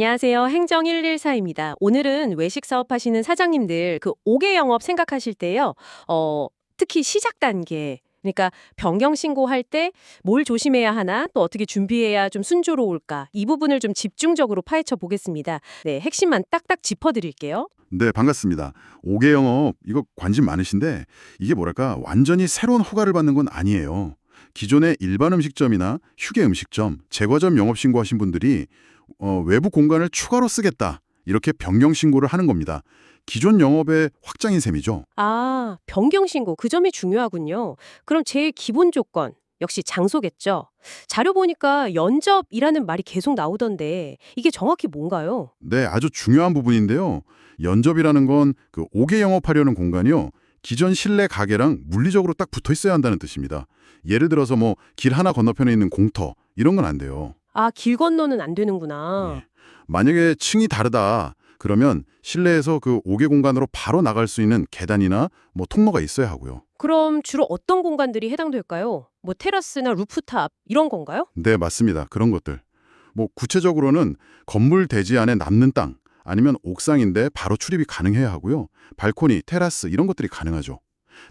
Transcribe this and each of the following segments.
안녕하세요. 행정 114입니다. 오늘은 외식 사업하시는 사장님들 그 5개 영업 생각하실 때요. 어, 특히 시작 단계. 그러니까 변경 신고할 때 뭘 조심해야 하나, 또 어떻게 준비해야 좀 순조로울까? 이 부분을 좀 집중적으로 파헤쳐 보겠습니다. 네, 핵심만 딱딱 짚어 드릴게요. 네, 반갑습니다. 5개 영업 이거 관심 많으신데 이게 뭐랄까 완전히 새로운 허가를 받는 건 아니에요. 기존의 일반 음식점이나 휴게 음식점, 제과점 영업 신고하신 분들이 어, 외부 공간을 추가로 쓰겠다 이렇게 변경 신고를 하는 겁니다. 기존 영업의 확장인 셈이죠. 아, 변경 신고 그 점이 중요하군요. 그럼 제일 기본 조건 역시 장소겠죠. 자료 보니까 연접이라는 말이 계속 나오던데 이게 정확히 뭔가요? 네, 아주 중요한 부분인데요. 연접이라는 건그 5개 영업하려는 공간이요. 기존 실내 가게랑 물리적으로 딱 붙어 있어야 한다는 뜻입니다. 예를 들어서 뭐 길 하나 건너편에 있는 공터 이런 건 안 돼요. 아, 길 건너는 안 되는구나. 예. 만약에 층이 다르다 그러면 실내에서 그 5개 공간으로 바로 나갈 수 있는 계단이나 뭐 통로가 있어야 하고요. 그럼 주로 어떤 공간들이 해당될까요? 뭐 테라스나 루프탑 이런 건가요? 네, 맞습니다. 그런 것들. 뭐 구체적으로는 건물 대지 안에 남는 땅 아니면 옥상인데 바로 출입이 가능해야 하고요. 발코니, 테라스 이런 것들이 가능하죠.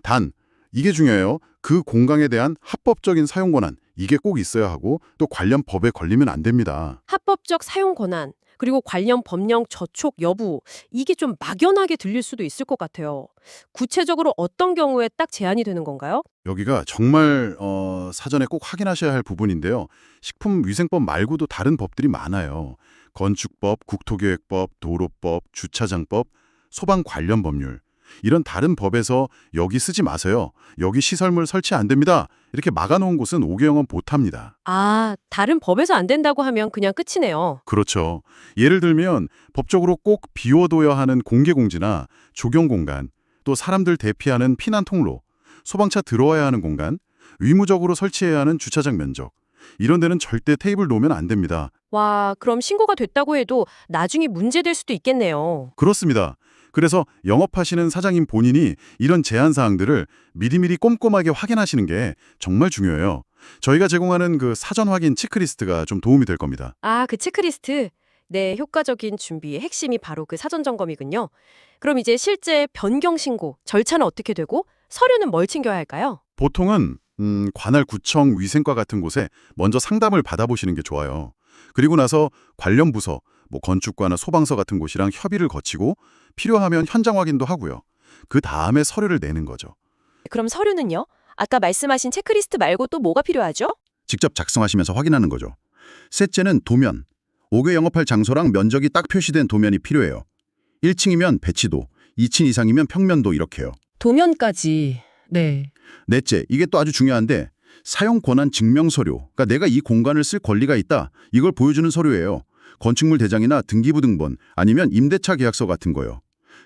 단 이게 중요해요. 그 공간에 대한 합법적인 사용 권한 이게 꼭 있어야 하고 또 관련 법에 걸리면 안 됩니다. 합법적 사용 권한 그리고 관련 법령 저촉 여부 이게 좀 막연하게 들릴 수도 있을 것 같아요. 구체적으로 어떤 경우에 딱 제한이 되는 건가요? 여기가 정말 어, 사전에 꼭 확인하셔야 할 부분인데요. 식품위생법 말고도 다른 법들이 많아요. 건축법, 국토계획법, 도로법, 주차장법, 소방 관련 법률. 이런 다른 법에서 여기 쓰지 마세요. 여기 시설물 설치 안 됩니다. 이렇게 막아놓은 곳은 5개 영업 못합니다. 아, 다른 법에서 안 된다고 하면 그냥 끝이네요. 그렇죠. 예를 들면 법적으로 꼭 비워둬야 하는 공개공지나 조경공간, 또 사람들 대피하는 피난 통로, 소방차 들어와야 하는 공간, 의무적으로 설치해야 하는 주차장 면적. 이런 데는 절대 테이블 놓으면 안 됩니다. 와, 그럼 신고가 됐다고 해도 나중에 문제될 수도 있겠네요. 그렇습니다. 그래서 영업하시는 사장님 본인이 이런 제한 사항들을 미리미리 꼼꼼하게 확인하시는 게 정말 중요해요. 저희가 제공하는 그 사전 확인 체크리스트가 좀 도움이 될 겁니다. 아, 그 체크리스트. 네, 효과적인 준비의 핵심이 바로 그 사전 점검이군요. 그럼 이제 실제 변경 신고 절차는 어떻게 되고 서류는 뭘 챙겨야 할까요? 보통은 음, 관할 구청 위생과 같은 곳에 먼저 상담을 받아보시는 게 좋아요. 그리고 나서 관련 부서, 뭐 건축과나 소방서 같은 곳이랑 협의를 거치고 필요하면 현장 확인도 하고요. 그 다음에 서류를 내는 거죠. 그럼 서류는요? 아까 말씀하신 체크리스트 말고 또 뭐가 필요하죠? 직접 작성하시면서 확인하는 거죠. 셋째는 도면. 5개 영업할 장소랑 면적이 딱 표시된 도면이 필요해요. 1층이면 배치도, 2층 이상이면 평면도 이렇게요. 도면까지. 네. 넷째, 이게 또 아주 중요한데 사용 권한 증명 서류. 그러니까 내가 이 공간을 쓸 권리가 있다. 이걸 보여주는 서류예요. 건축물 대장이나 등기부 등본 아니면 임대차 계약서 같은 거요.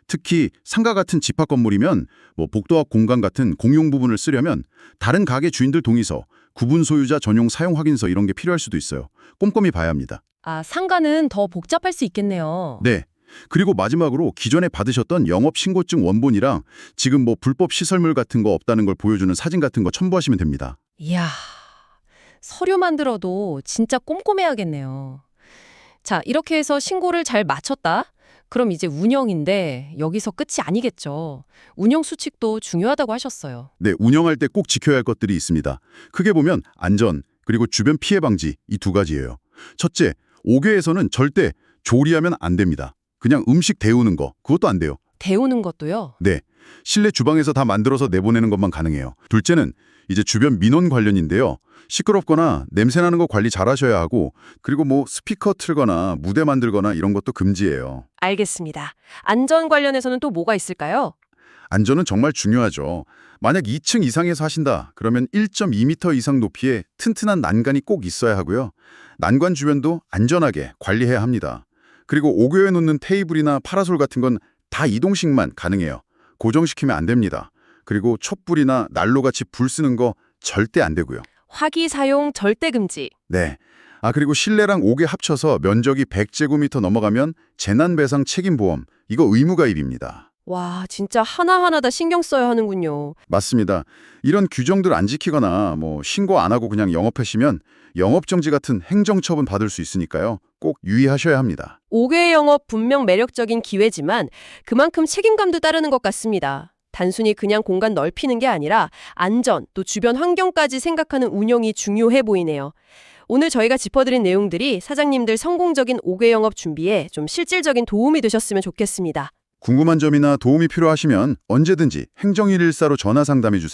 특히 상가 같은 집합 건물이면 뭐 복도와 공간 같은 공용 부분을 쓰려면 다른 가게 주인들 동의서, 구분 소유자 전용 사용 확인서 이런 게 필요할 수도 있어요. 꼼꼼히 봐야 합니다. 아, 상가는 더 복잡할 수 있겠네요. 네. 그리고 마지막으로 기존에 받으셨던 영업 신고증 원본이랑 지금 뭐 불법 시설물 같은 거 없다는 걸 보여주는 사진 같은 거 첨부하시면 됩니다. 이야, 서류 만 들어도 진짜 꼼꼼해야겠네요. 자, 이렇게 해서 신고를 잘 마쳤다? 그럼 이제 운영인데 여기서 끝이 아니겠죠. 운영 수칙도 중요하다고 하셨어요. 네, 운영할 때 꼭 지켜야 할 것들이 있습니다. 크게 보면 안전, 그리고 주변 피해 방지 이 두 가지예요. 첫째, 5개에서는 절대 조리하면 안 됩니다. 그냥 음식 데우는 거, 그것도 안 돼요. 데우는 것도요. 네, 실내 주방에서 다 만들어서 내보내는 것만 가능해요. 둘째는 이제 주변 민원 관련인데요. 시끄럽거나 냄새나는 거 관리 잘 하셔야 하고 그리고 뭐 스피커 틀거나 무대 만들거나 이런 것도 금지예요. 알겠습니다. 안전 관련해서는 또 뭐가 있을까요? 안전은 정말 중요하죠. 만약 2층 이상에서 하신다 그러면 1.2m 이상 높이의 튼튼한 난간이 꼭 있어야 하고요. 난관 주변도 안전하게 관리해야 합니다. 그리고 오교에 놓는 테이블이나 파라솔 같은 건 다 이동식만 가능해요. 고정시키면 안 됩니다. 그리고 촛불이나 난로같이 불 쓰는 거 절대 안 되고요. 화기 사용 절대 금지. 네. 아 그리고 실내랑 5개 합쳐서 면적이 100제곱미터 넘어가면 재난배상 책임보험 이거 의무가입입니다. 와, 진짜 하나하나 다 신경 써야 하는군요. 맞습니다. 이런 규정들 안 지키거나 뭐 신고 안 하고 그냥 영업하시면 영업정지 같은 행정처분 받을 수 있으니까요. 꼭 유의하셔야 합니다. 5개 영업 분명 매력적인 기회지만 그만큼 책임감도 따르는 것 같습니다. 단순히 그냥 공간 넓히는 게 아니라 안전 또 주변 환경까지 생각하는 운영이 중요해 보이네요. 오늘 저희가 짚어드린 내용들이 사장님들 성공적인 5개 영업 준비에 좀 실질적인 도움이 되셨으면 좋겠습니다. 궁금한 점이나 도움이 필요하시면 언제든지 행정일일사로 전화 상담해 주세요.